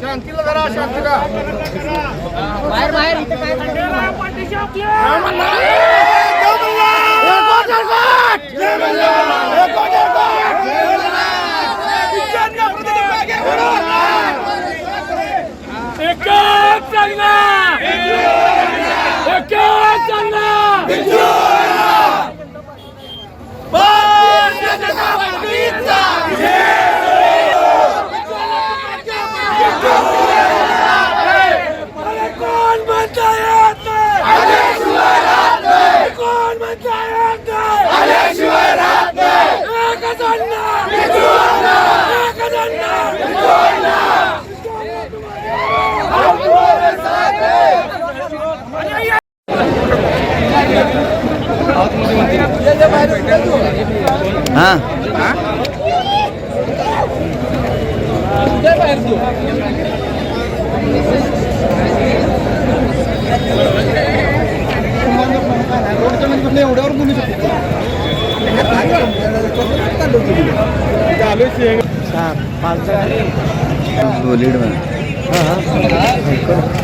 शांतीला जरा शांतीला. बाहेर बाहेर इथे काय ritorna! Ritorna! Cadanna! Ritorna! Huh? Huh? Lead में हाँ हाँ.